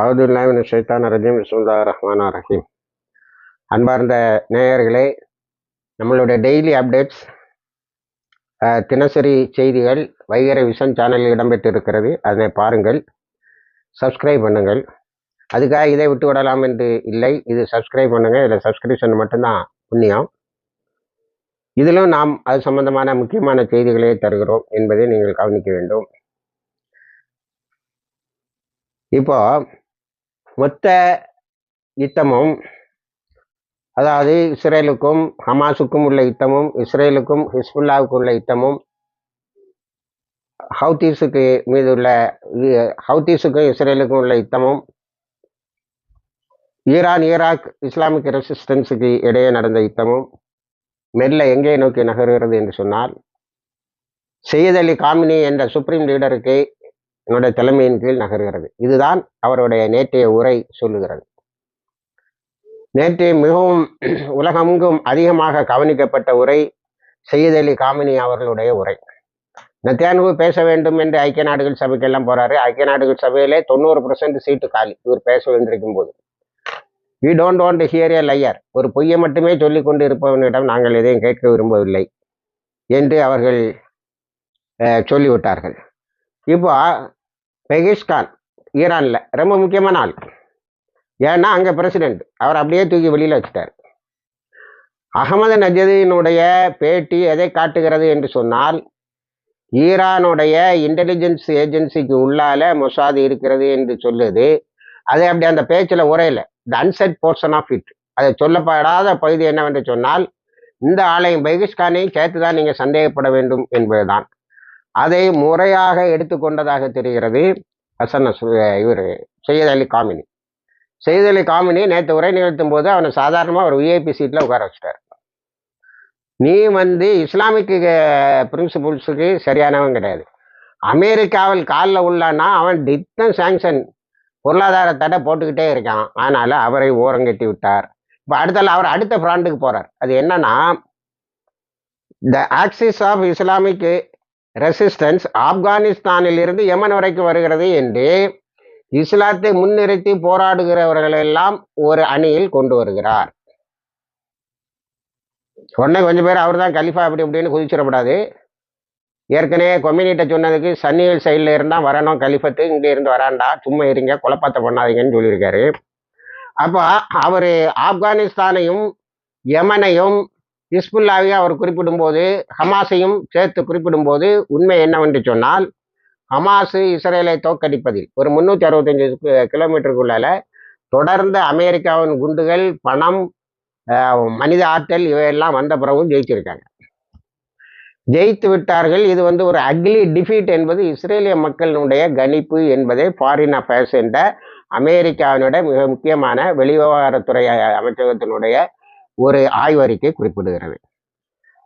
அவதுல்லாமின் சைத்தான ரஜீம். சுந்தா ரஹ்மான் ரஹீம். அன்பார்ந்த நேயர்களே நம்மளுடைய டெய்லி அப்டேட்ஸ் தினசரி செய்திகள் வைகரை விஷன் சேனலில் இடம்பெற்றிருக்கிறது. அதனை பாருங்கள் சப்ஸ்கிரைப் பண்ணுங்கள். அதுக்காக இதை விட்டு விடலாம் என்று இல்லை. இது சப்ஸ்கிரைப் பண்ணுங்கள் இதில் சப்ஸ்கிரிப்ஷன் மட்டும்தான் புண்ணியம். இதிலும் நாம் அது சம்பந்தமான முக்கியமான செய்திகளை தருகிறோம் என்பதை நீங்கள் கவனிக்க வேண்டும். இப்போ மொத்த யுத்தமும் அதாவது இஸ்ரேலுக்கும் ஹமாஸுக்கும் உள்ள யுத்தமும் இஸ்ரேலுக்கும் ஹிஸ்புல்லாவுக்கும் உள்ள யுத்தமும் ஹவுதீஸுக்கு மீது உள்ள ஹவுதீஸுக்கும் இஸ்ரேலுக்கும் உள்ள யுத்தமும் ஈரான் ஈராக் இஸ்லாமிக் ரெசிஸ்டன்ஸுக்கு இடையே நடந்த யுத்தமும் மெல்ல எங்கே நோக்கி நகர்கிறது என்று சொன்னால் செய்யத் அலி காமினி என்ற சுப்ரீம் லீடருக்கு என்னுடைய தலைமையின் கீழ் நகர்கிறது. இதுதான் அவருடைய நேற்றைய உரை சொல்லுகிறது. நேற்று மிகவும் உலகமெங்கும் அதிகமாக கவனிக்கப்பட்ட உரை செய்யதலி அலி காமினி அவர்களுடைய உரை. நத்தியானு பேச வேண்டும் என்று ஐக்கிய நாடுகள் சபைக்கெல்லாம் போறாரு. ஐக்கிய நாடுகள் சபையிலே தொண்ணூறு பர்சன்ட் சீட்டு காலி. இவர் பேச வந்திருக்கும் போது. We don't want hear a liar ஒரு பொய்யை மட்டுமே சொல்லிக் கொண்டு இருப்பவனிடம் நாங்கள் எதையும் கேட்க விரும்பவில்லை என்று அவர்கள் சொல்லிவிட்டார்கள். இப்போ பெகிஷ்கான் ஈரானில். ரொம்ப முக்கியமான ஆள். ஏன்னா அங்கே பிரசிடெண்ட் அவர் அப்படியே தூக்கி வெளியில் வச்சுட்டார். அகமது நஜதீனுடைய பேட்டி எதை காட்டுகிறது என்று சொன்னால் ஈரானுடைய இன்டெலிஜென்ஸ் ஏஜென்சிக்கு உள்ளால மொசாது இருக்கிறது என்று சொல்லுது. அது அப்படி அந்த பேச்சில் உரையில. The unsaid portion of it அதை சொல்லப்படாத பகுதி என்னவென்று சொன்னால் இந்த ஆலயம் பைகிஷ்கானையும் சேர்த்து தான் நீங்கள் சந்தேகப்பட வேண்டும் என்பதுதான். அதை முறையாக எடுத்துக்கொண்டதாக தெரிகிறது. ஹசன் இவர் செய்யத் அலி காமினி. செய்யத் அலி காமினி நேற்று உரை நிகழ்த்தும் போது அவனை சாதாரணமாக ஒரு விஐபி சீட்டில் உட்கார வச்சிட்டார். நீ வந்து இஸ்லாமிக்கு பிரின்சிபல்ஸுக்கு சரியானவன் கிடையாது. அமெரிக்காவில் காலில் உள்ளான்னா அவன் டித்தம் சாங்ஷன் பொருளாதார தடை போட்டுக்கிட்டே இருக்கான். ஆனால் அவரை ஓரங்கட்டி விட்டார். இப்போ அடுத்தால அவர் அடுத்த ஃப்ராண்டுக்கு போகிறார் அது என்னன்னா the axis of Islamic resistance ஆப்கானிஸ்தானில் இருந்து யமன் வரைக்கும் வருகிறது என்று இஸ்லாத்தை முன்னிறுத்தி போராடுகிறவர்களெல்லாம் ஒரு அணியில் கொண்டு வருகிறார். உடனே கொஞ்சம் பேர் அவர் தான் கலிஃபா அப்படி இப்படின்னு குதிச்சிடக்கூடாது ஏற்கனவே கொம்யூனிட்ட சொன்னதுக்கு சன்னியல் சைடில் இருந்தால் வரணும் கலிஃபத்து இங்கே இருந்து வராண்டா சும்மா இருங்க குழப்பத்தை பண்ணாதீங்கன்னு சொல்லியிருக்காரு. அப்போ அவர் ஆப்கானிஸ்தானையும் யமனையும் ஹிஸ்புல்லாவை அவர் குறிப்பிடும்போது ஹமாஸையும் சேர்த்து குறிப்பிடும்போது உண்மை என்னவென்று சொன்னால் ஹமாஸ் இஸ்ரேலை தோற்கடிப்பதில் ஒரு முந்நூற்றி அறுபத்தஞ்சு கிலோமீட்டருக்குள்ளால தொடர்ந்து அமெரிக்காவின் குண்டுகள் பணம் மனித ஆற்றல் இவையெல்லாம் வந்த பிறகும் ஜெயிச்சிருக்காங்க ஜெயித்து விட்டார்கள். இது வந்து ஒரு அக்லி டிஃபீட் என்பது இஸ்ரேலிய மக்களினுடைய கணிப்பு என்பதை ஃபாரின் அஃபேர்ஸ் என்ற அமெரிக்காவினுடைய மிக முக்கியமான வெளிவிவகாரத்துறை அமைச்சகத்தினுடைய ஒரு ஆய்வறிக்கை குறிப்பிடுகிறது.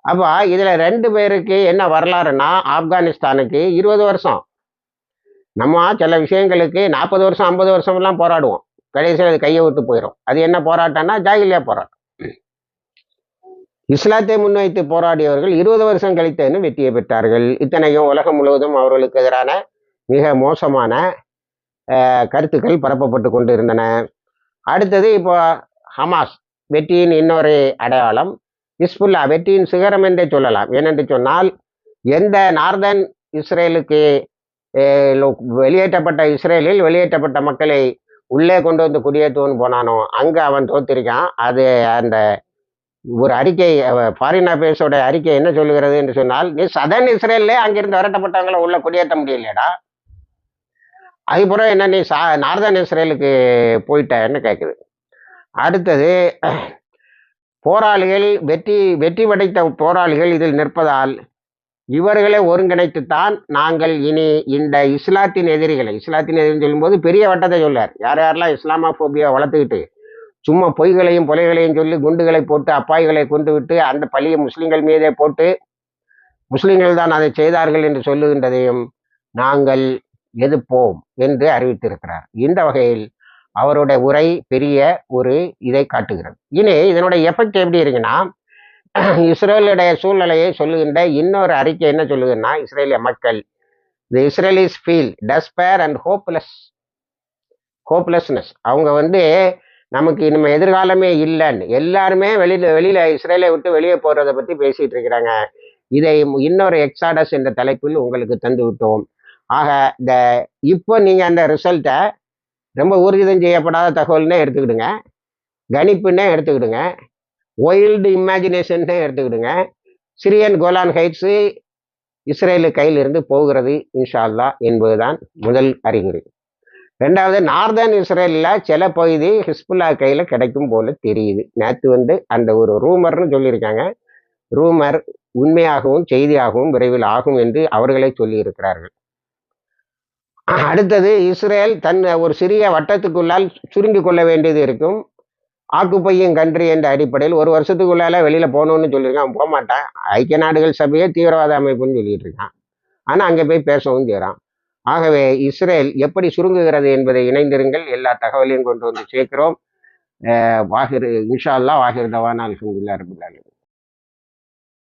அப்போ இதில் ரெண்டு பேருக்கு என்ன வரலாறுனா ஆப்கானிஸ்தானுக்கு இருபது வருஷம். நம்ம சில விஷயங்களுக்கு நாற்பது வருஷம் ஐம்பது வருஷம்லாம் போராடுவோம். கடைசியில் அது கையை விட்டு போயிடும் அது என்ன போராட்டம்னா ஜாகிலியா போராட்டம். இஸ்லாத்தை முன்வைத்து போராடியவர்கள் இருபது வருஷம் கழித்தேன்னு வெற்றியை பெற்றார்கள். இத்தனையும் உலகம் முழுவதும் அவர்களுக்கு எதிரான மிக மோசமான கருத்துக்கள் பரப்பப்பட்டு கொண்டு இருந்தன அடுத்தது இப்போ ஹமாஸ். வெற்றியின் இன்னொரு அடையாளம். இஸ்புல்லா வெற்றியின் சிகரம் என்றே சொல்லலாம். ஏனென்று சொன்னால் எந்த நார்தன் இஸ்ரேலுக்கு வெளியேற்றப்பட்ட இஸ்ரேலில் வெளியேற்றப்பட்ட மக்களை உள்ளே கொண்டு வந்து குடியேற்றுவன் போனானோ அங்கே அவன் தோத்திருக்கான். அது அந்த ஒரு அறிக்கை ஃபாரின் அஃபேர்ஸோட அறிக்கை என்ன சொல்லுகிறது என்று சொன்னால் நீ சதன் இஸ்ரேல்லே அங்கிருந்து விரட்டப்பட்டவங்களை உள்ள குடியேற்ற முடியலடா அதுக்கப்புறம் என்ன நீ சா நார்தன் இஸ்ரேலுக்கு போயிட்டன்னு கேட்குது அடுத்தது போராளிகள் வெற்றி வெற்றி படைத்த போராளிகள் இதில் நிற்பதால் இவர்களை ஒருங்கிணைத்துத்தான் நாங்கள் இனி இந்த இஸ்லாத்தின் எதிரிகளை இஸ்லாத்தின் எதிரின்னு சொல்லும்போது பெரிய வட்டத்தை சொல்லார் யார் யாரெல்லாம் இஸ்லாமாஃபோபியா வளர்த்துக்கிட்டு சும்மா பொய்களையும் பொலைகளையும் சொல்லி குண்டுகளை போட்டு அப்பாய்களை கொண்டு விட்டு அந்த பழியை முஸ்லீம்கள் மீதே போட்டு முஸ்லீம்கள் தான் அதை செய்தார்கள் என்று சொல்லுகின்றதையும் நாங்கள் எதிர்ப்போம் என்று அறிவித்திருக்கிறார். இந்த வகையில் அவருடைய உரை பெரிய ஒரு இதை காட்டுகிறது. இனி இதனுடைய எஃபெக்ட் எப்படி இருக்குன்னா இஸ்ரேலுடைய சூழ்நிலையை சொல்லுகின்ற இன்னொரு அறிக்கை என்ன சொல்லுதுன்னா இஸ்ரேலிய மக்கள் the Israelis feel despair and hopeless hopelessness அவங்க வந்து நமக்கு இனிமேல் எதிர்காலமே இல்லைன்னு எல்லாருமே வெளியில் வெளியில் இஸ்ரேலை விட்டு வெளியே போகிறத பற்றி பேசிகிட்டு இருக்கிறாங்க. இதை இன்னொரு எக்ஸாடஸ் என்ற தலைப்பில் உங்களுக்கு தந்து விட்டோம் ஆக இந்த இப்போ நீங்கள் அந்த ரிசல்ட்டை ரொம்ப ஊர்ஜிதம் செய்யப்படாத தகவல்னே எடுத்துக்கிடுங்க. கணிப்புன்னே எடுத்துக்கிடுங்க. ஒயில்டு இமேஜினேஷன்னே எடுத்துக்கிடுங்க. சிரியன் கோலான் ஹைட்ஸு இஸ்ரேலு கையிலிருந்து போகிறது இன்ஷா அல்லாஹ் என்பதுதான் முதல் அறிகுறி. ரெண்டாவது நார்தர்ன் இஸ்ரேலில் சில பகுதி ஹிஸ்புல்லா கையில் கிடைக்கும் போல தெரியுது. நேற்று வந்து அந்த ஒரு ரூமர்னு சொல்லியிருக்காங்க. ரூமர் உண்மையாகவும் செய்தியாகவும் விரைவில் ஆகும் என்று அவர்களே சொல்லியிருக்கிறார்கள். அடுத்தது இஸ்ரேல் தன் ஒரு சிறிய வட்டத்துக்குள்ளால் சுருங்கி கொள்ள வேண்டியது இருக்கும். ஆக்குப்பையும் கன்றி என்ற அடிப்படையில் ஒரு வருஷத்துக்குள்ளால வெளியில் போகணும்னு சொல்லியிருக்கான். அவன் போக மாட்டான் ஐக்கிய நாடுகள் சபையே தீவிரவாத அமைப்புன்னு சொல்லிட்டு இருக்கான் ஆனால் அங்கே போய் பேசவும் செய்கிறான் ஆகவே இஸ்ரேல் எப்படி சுருங்குகிறது என்பதை இணைந்திருங்கள். எல்லா தகவலையும் கொண்டு வந்து சேர்க்கிறோம். அஹ் வாகிர் இன்ஷா அல்லாஹ் வாகிர் தவான் அல்ஹம்துலில்லாஹ் ரபில்